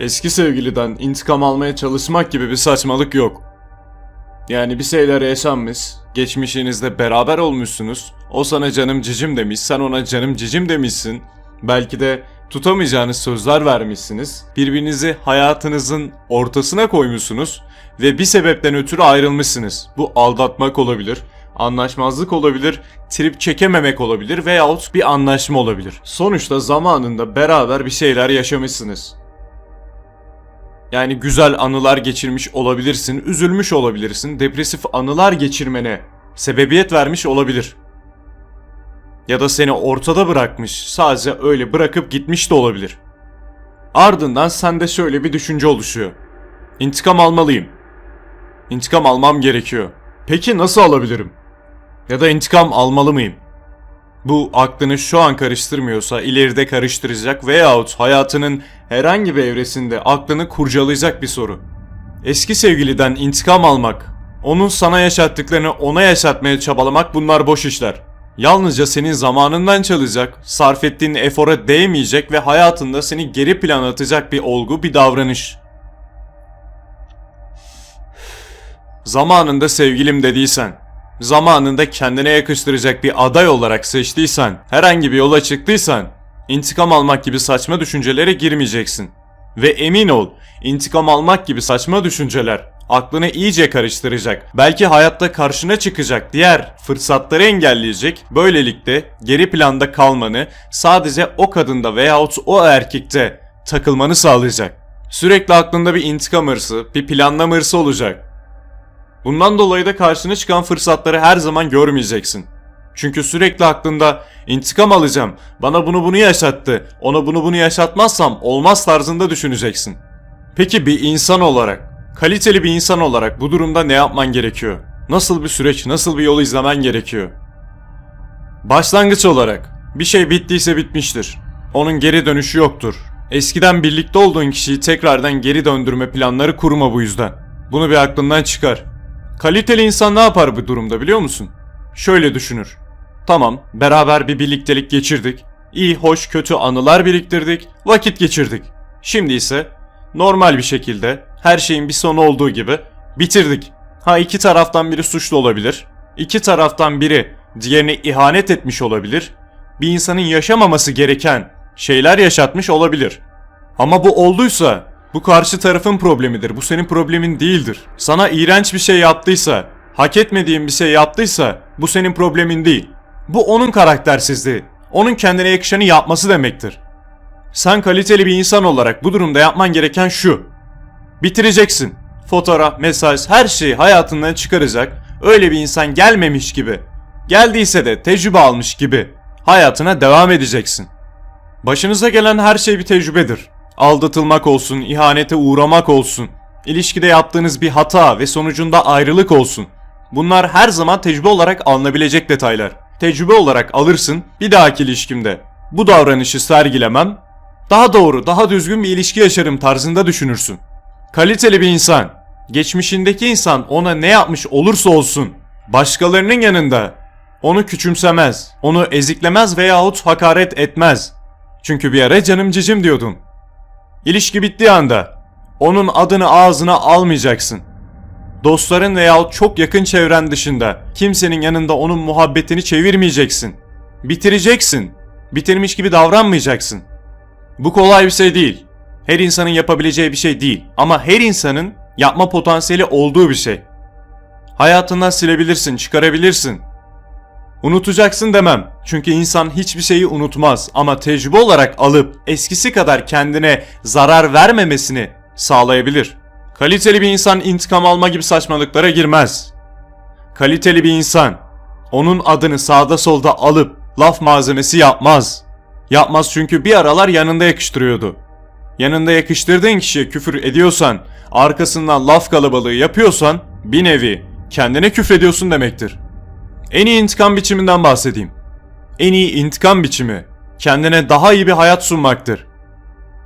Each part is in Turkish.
Eski sevgiliden intikam almaya çalışmak gibi bir saçmalık yok. Yani bir şeyler yaşanmış, geçmişinizde beraber olmuşsunuz. O sana canım cicim demiş, sen ona canım cicim demişsin. Belki de tutamayacağınız sözler vermişsiniz. Birbirinizi hayatınızın ortasına koymuşsunuz ve bir sebepten ötürü ayrılmışsınız. Bu aldatmak olabilir, anlaşmazlık olabilir, trip çekememek olabilir veyahut bir anlaşma olabilir. Sonuçta zamanında beraber bir şeyler yaşamışsınız. Yani güzel anılar geçirmiş olabilirsin, üzülmüş olabilirsin, depresif anılar geçirmene sebebiyet vermiş olabilir. Ya da seni ortada bırakmış, sadece öyle bırakıp gitmiş de olabilir. Ardından sende şöyle bir düşünce oluşuyor. İntikam almalıyım. İntikam almam gerekiyor. Peki nasıl alabilirim? Ya da intikam almalı mıyım? Bu aklını şu an karıştırmıyorsa ileride karıştıracak veyahut hayatının herhangi bir evresinde aklını kurcalayacak bir soru. Eski sevgiliden intikam almak, onun sana yaşattıklarını ona yaşatmaya çabalamak bunlar boş işler. Yalnızca senin zamanından çalacak, sarf ettiğin efora değmeyecek ve hayatında seni geri plana atacak bir olgu, bir davranış. Zamanında sevgilim dediysen, zamanında kendine yakıştıracak bir aday olarak seçtiysen, herhangi bir yola çıktıysan, intikam almak gibi saçma düşüncelere girmeyeceksin. Ve emin ol, intikam almak gibi saçma düşünceler aklını iyice karıştıracak. Belki hayatta karşına çıkacak diğer fırsatları engelleyecek. Böylelikle geri planda kalmanı sadece o kadında veyahut o erkekte takılmanı sağlayacak. Sürekli aklında bir intikam hırsı, bir planlama hırsı olacak. Bundan dolayı da karşına çıkan fırsatları her zaman görmeyeceksin. Çünkü sürekli aklında intikam alacağım, bana bunu bunu yaşattı, ona bunu bunu yaşatmazsam olmaz tarzında düşüneceksin. Peki bir insan olarak, kaliteli bir insan olarak bu durumda ne yapman gerekiyor? Nasıl bir süreç, nasıl bir yol izlemen gerekiyor? Başlangıç olarak bir şey bittiyse bitmiştir. Onun geri dönüşü yoktur. Eskiden birlikte olduğun kişiyi tekrardan geri döndürme planları kurma bu yüzden. Bunu bir aklından çıkar. Kaliteli insan ne yapar bu durumda biliyor musun? Şöyle düşünür. Tamam, beraber bir birliktelik geçirdik. İyi, hoş, kötü anılar biriktirdik, vakit geçirdik. Şimdi ise normal bir şekilde her şeyin bir sonu olduğu gibi bitirdik. Ha iki taraftan biri suçlu olabilir. İki taraftan biri diğerine ihanet etmiş olabilir. Bir insanın yaşamaması gereken şeyler yaşatmış olabilir. Ama bu olduysa bu karşı tarafın problemidir. Bu senin problemin değildir. Sana iğrenç bir şey yaptıysa, hak etmediğin bir şey yaptıysa bu senin problemin değil. Bu onun karaktersizliği. Onun kendine yakışanı yapması demektir. Sen kaliteli bir insan olarak bu durumda yapman gereken şu. Bitireceksin. Fotoğraf, mesaj, her şeyi hayatından çıkaracak. Öyle bir insan gelmemiş gibi. Geldiyse de tecrübe almış gibi hayatına devam edeceksin. Başınıza gelen her şey bir tecrübedir. Aldatılmak olsun, ihanete uğramak olsun, ilişkide yaptığınız bir hata ve sonucunda ayrılık olsun. Bunlar her zaman tecrübe olarak alınabilecek detaylar. Tecrübe olarak alırsın bir dahaki ilişkimde. Bu davranışı sergilemem, daha doğru, daha düzgün bir ilişki yaşarım tarzında düşünürsün. Kaliteli bir insan, geçmişindeki insan ona ne yapmış olursa olsun, başkalarının yanında onu küçümsemez, onu eziklemez veyahut hakaret etmez. Çünkü bir ara canım cicim diyordun. İlişki bittiği anda onun adını ağzına almayacaksın. Dostların veyahut çok yakın çevren dışında kimsenin yanında onun muhabbetini çevirmeyeceksin. Bitireceksin. Bitirmiş gibi davranmayacaksın. Bu kolay bir şey değil. Her insanın yapabileceği bir şey değil. Ama her insanın yapma potansiyeli olduğu bir şey. Hayatından silebilirsin, çıkarabilirsin. Unutacaksın demem. Çünkü insan hiçbir şeyi unutmaz ama tecrübe olarak alıp eskisi kadar kendine zarar vermemesini sağlayabilir. Kaliteli bir insan intikam alma gibi saçmalıklara girmez. Kaliteli bir insan onun adını sağda solda alıp laf malzemesi yapmaz. Yapmaz çünkü bir aralar yanında yakıştırıyordu. Yanında yakıştırdığın kişiye küfür ediyorsan, arkasından laf kalabalığı yapıyorsan bir nevi kendine küfrediyorsun demektir. En iyi intikam biçiminden bahsedeyim. En iyi intikam biçimi kendine daha iyi bir hayat sunmaktır.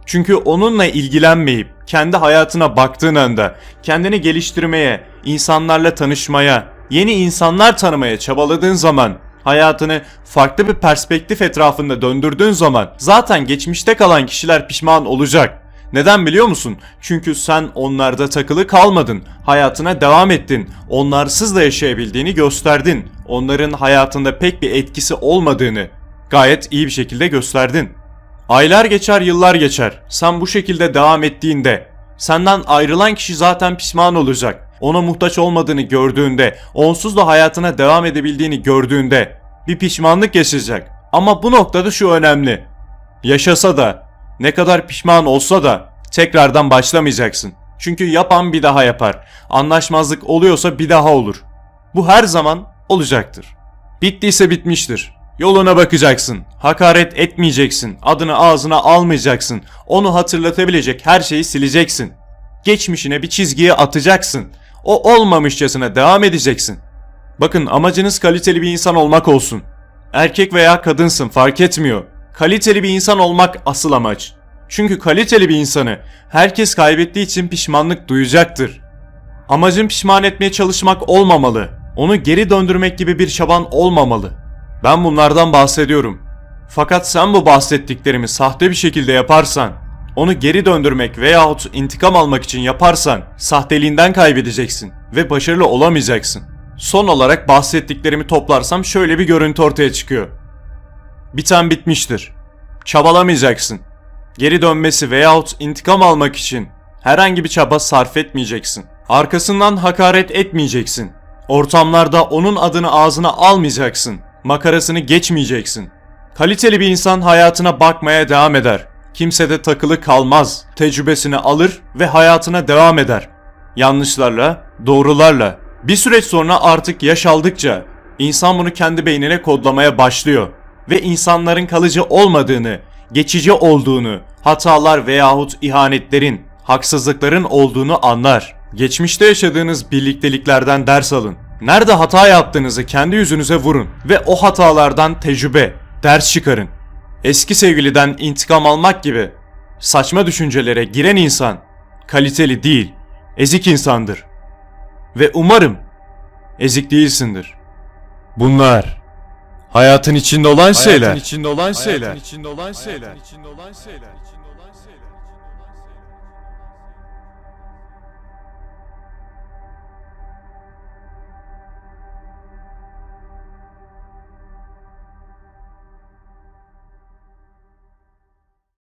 Çünkü onunla ilgilenmeyip kendi hayatına baktığın anda kendini geliştirmeye, insanlarla tanışmaya, yeni insanlar tanımaya çabaladığın zaman hayatını farklı bir perspektif etrafında döndürdüğün zaman zaten geçmişte kalan kişiler pişman olacak. Neden biliyor musun? Çünkü sen onlarda takılı kalmadın. Hayatına devam ettin. Onlarsız da yaşayabildiğini gösterdin. Onların hayatında pek bir etkisi olmadığını gayet iyi bir şekilde gösterdin. Aylar geçer, yıllar geçer. Sen bu şekilde devam ettiğinde senden ayrılan kişi zaten pişman olacak. Ona muhtaç olmadığını gördüğünde, onsuz da hayatına devam edebildiğini gördüğünde bir pişmanlık yaşayacak. Ama bu noktada şu önemli. Yaşasa da, ne kadar pişman olsa da tekrardan başlamayacaksın. Çünkü yapan bir daha yapar. Anlaşmazlık oluyorsa bir daha olur. Bu her zaman olacaktır. Bittiyse bitmiştir. Yoluna bakacaksın. Hakaret etmeyeceksin. Adını ağzına almayacaksın. Onu hatırlatabilecek her şeyi sileceksin. Geçmişine bir çizgiye atacaksın. O olmamışçasına devam edeceksin. Bakın amacınız kaliteli bir insan olmak olsun. Erkek veya kadınsın fark etmiyor. Kaliteli bir insan olmak asıl amaç. Çünkü kaliteli bir insanı herkes kaybettiği için pişmanlık duyacaktır. Amacın pişman etmeye çalışmak olmamalı. Onu geri döndürmek gibi bir çaban olmamalı. Ben bunlardan bahsediyorum. Fakat sen bu bahsettiklerimi sahte bir şekilde yaparsan, onu geri döndürmek veyahut intikam almak için yaparsan sahteliğinden kaybedeceksin ve başarılı olamayacaksın. Son olarak bahsettiklerimi toplarsam şöyle bir görüntü ortaya çıkıyor. Biten bitmiştir. Çabalamayacaksın. Geri dönmesi veyahut intikam almak için herhangi bir çaba sarf etmeyeceksin. Arkasından hakaret etmeyeceksin. Ortamlarda onun adını ağzına almayacaksın. Makarasını geçmeyeceksin. Kaliteli bir insan hayatına bakmaya devam eder. Kimse de takılı kalmaz. Tecrübesini alır ve hayatına devam eder. Yanlışlarla, doğrularla. Bir süreç sonra artık yaş aldıkça insan bunu kendi beynine kodlamaya başlıyor ve insanların kalıcı olmadığını, geçici olduğunu, hatalar veyahut ihanetlerin, haksızlıkların olduğunu anlar. Geçmişte yaşadığınız birlikteliklerden ders alın. Nerede hata yaptığınızı kendi yüzünüze vurun ve o hatalardan tecrübe, ders çıkarın. Eski sevgiliden intikam almak gibi saçma düşüncelere giren insan kaliteli değil, ezik insandır. Ve umarım ezik değilsindir. Bunlar hayatın içinde olan şeyler. Hayatın içinde olan şeyler. Hayatın içinde olan şeyler.